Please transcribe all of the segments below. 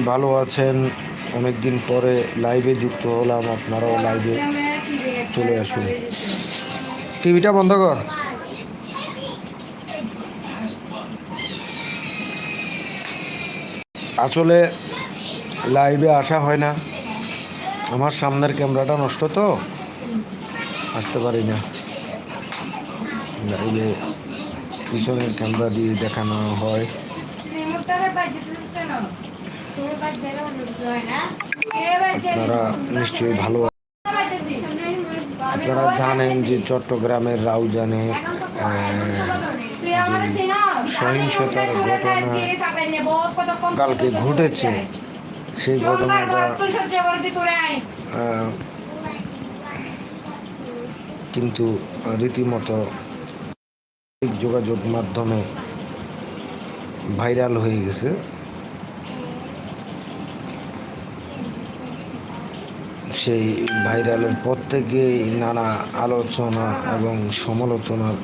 ভালো আছেন? অনেক দিন পরে লাইভে যুক্ত হলাম, আপনারাও লাইভে চলে আসুন। টিভিটা বন্ধ কর। আসলে লাইভে আসা হয় না। আমার সামনের ক্যামেরাটা নষ্ট তো? আসতে পারি না। লাইভে পিছনের ক্যামেরা দিয়ে দেখানো হয়। আপনারা নিশ্চয়ই ভালো আপনারা জানেন যে চট্টগ্রামের রাউজানে সহিংসতার ঘটনা কালকে ঘটেছে, সেই ঘটনাটা কিন্তু রীতিমতো যোগাযোগ মাধ্যমে ভাইরাল হয়ে গেছে। সেই ভাইরালের পর থেকেই নানা আলোচনা এবং সমালোচনার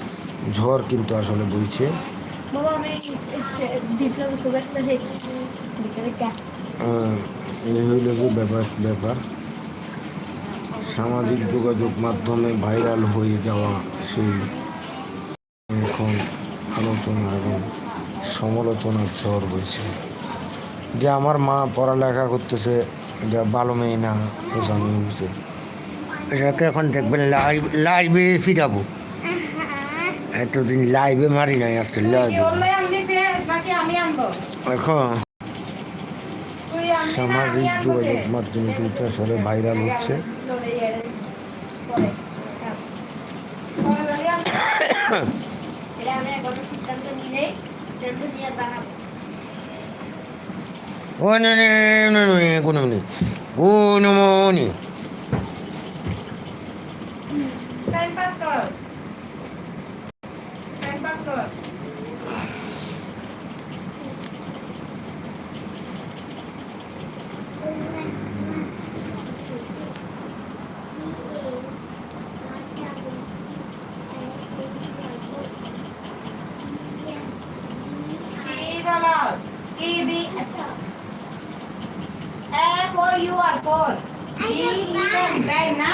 ঝড় কিন্তু আসলে বইছে। এই হইল যে ব্যাপার ব্যাপার। সামাজিক যোগাযোগ মাধ্যমে ভাইরাল হয়ে যাওয়া সেই এখন আলোচনা এবং সমালোচনার ঝড় বইছে। যে আমার মা পড়ালেখা করতেছে এটা ভালো মেয়ে না প্রশান্ত এটাকে এখন দেখবেন লাইভ লাইভে ফিরাবো। এতদিন লাইভে মারি নাই আজকে লাইভে এখন সামাজিক যোগাযোগ মাধ্যমে কিন্তু আসলে ভাইরাল হচ্ছে। おなねなのねこのね。おのもに。タイムパスコタイムパスコキーバラーズキ for B E N bag না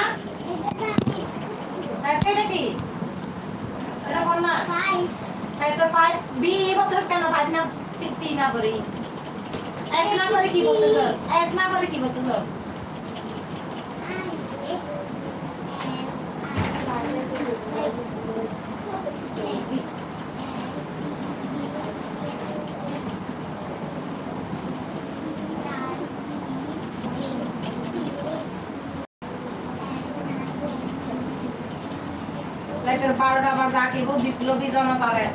হ্যাঁ এটা কি এটা বল না হ্যাঁ তো ফাইভ বি বলতেছ কেন ফাইভ না তিন না করে এক না করে কি বলতেছ এক না করে কি বলতেছ রাতের বারোটা বাজে আগে বিপ্লবী জনতারে।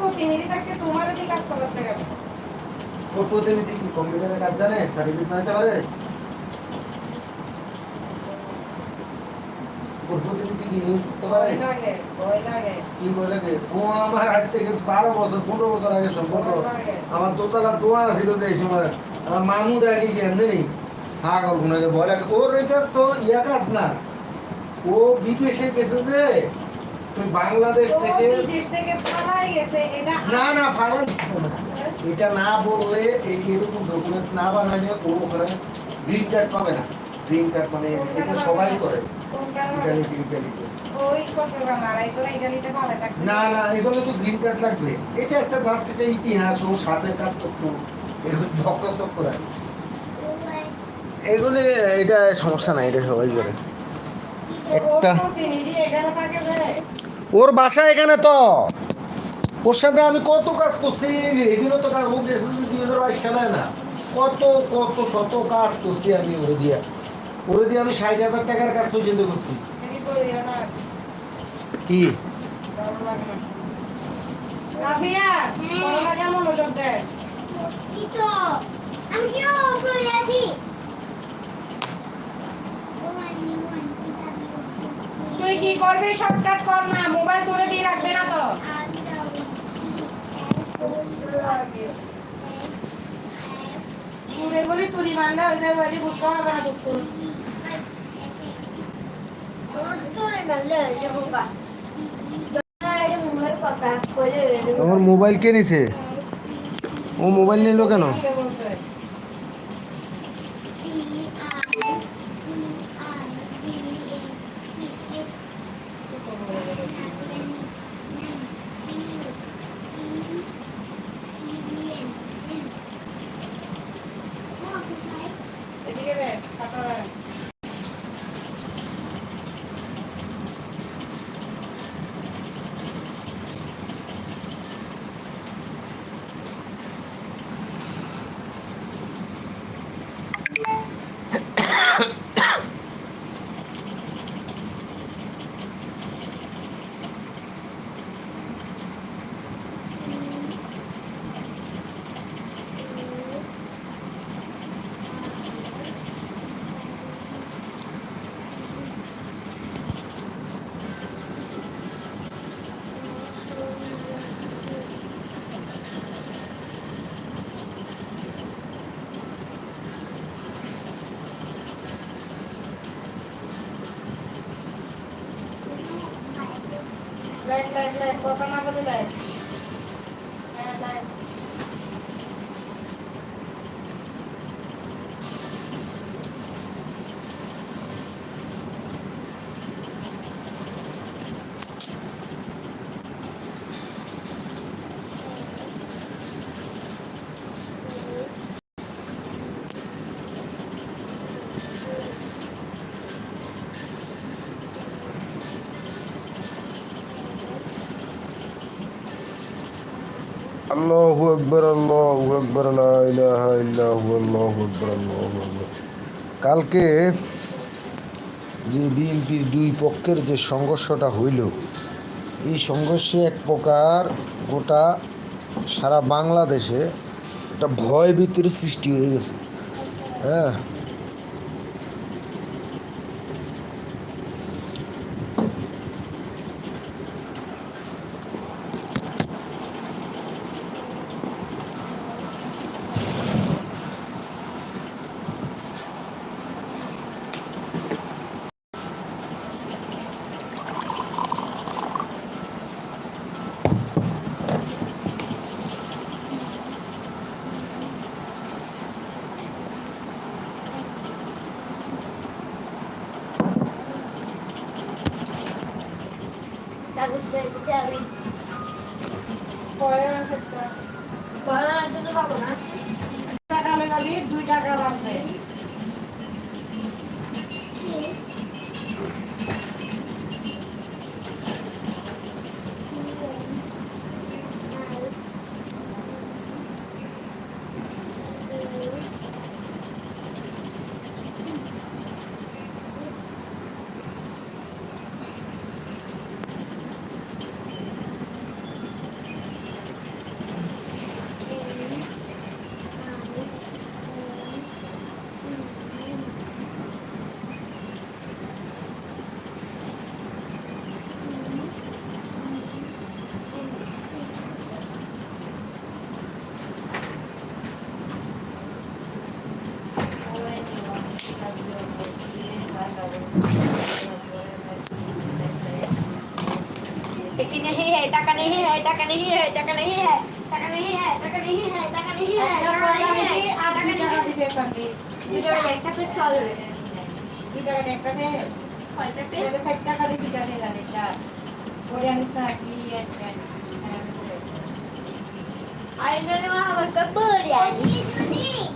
প্রতিনিধি থাকতে তোমার ওদিকে কাজ করাচ্ছে কেন ওর প্রতিনিধি কি কম্পিউটারের কাজ জানে? সার্টিফিকেট বানাতে পারে? প্রতিনিধি কি নিউজ করতে পারে? লাগে ভয় লাগে। কি বলে যে ও আমার আজ থেকে বারো বছর পনেরো বছর আগে সম্পর্ক। আমার দোতলা দোয়া ছিল যে এই সময় আমার মামুদ আগে কি এমনি নেই। হা করব ভয় লাগে। ওর এটা তো ইয়া কাজ না। ও বিদেশে গেছে যে তুই বাংলাদেশ থেকে না না ফালাই এটা না বললে এই এরকম ডকুমেন্টস না বানালে ও ওখানে গ্রিন কার্ড পাবে না। গ্রিন কার্ড মানে এটা সবাই করে। কারণে? ইটালিতে না না এগুলো তো গ্রিন কার্ড লাগবে। এটা একটা জাস্ট একটা ইতিহাস ও সাথের কাজ করতো। এগুলো ভক্ত করে এগুলি এটা সমস্যা নাই এটা সবাই করে। একটা ওর বাসা এখানে তো। ওর সাথে আমি কত কাজ করছি এদিনও তো কাজ করতে এসেছি দুই হাজার বাইশ সালে না। কত কত শত কাজ করছি আমি ওরে দিয়া। ওরে দিয়ে আমি ষাট হাজার টাকার কাজ পর্যন্ত করছি। কি? করিও তুই কি করবি? শর্টকাট কর না মোবাইল করে দিয়ে রাখবে না তো। এগুলি তুলি মানলে ওই যে ওইটি বুঝতে হবে না তোর আমার মোবাইল কে নিছে? ও মোবাইল নিল কেন? কে বলছে 来来，我到那边 có. আল্লাহু আকবার আল্লাহু আকবার ইলাহা ইল্লাহু আল্লাহু আকবার আল্লাহু আকবার কালকে যে বিএনপির দুই পক্ষের যে সংঘর্ষটা হইল, এই সংঘর্ষে এক প্রকার গোটা সারা বাংলাদেশে একটা ভয় ভীতির সৃষ্টি হয়ে গেছে। হ্যাঁ? കോഴ കോഴ लेकिन नहीं है टका नहीं है टका नहीं है टका नहीं है टका नहीं है टका नहीं है टका नहीं है একটা পয়সা নিবি আর দুই টাকা দিবি এখানটি ভিডিও একটা পিস খাওয়া যাবে দুই টাকা দিয়ে একটা নে কয়টা পিস তাহলে ষাট টাকা দিয়ে দুইটা নিয়ে জানি যা করে আনিস না কি একটা আইনে আমার কাপড়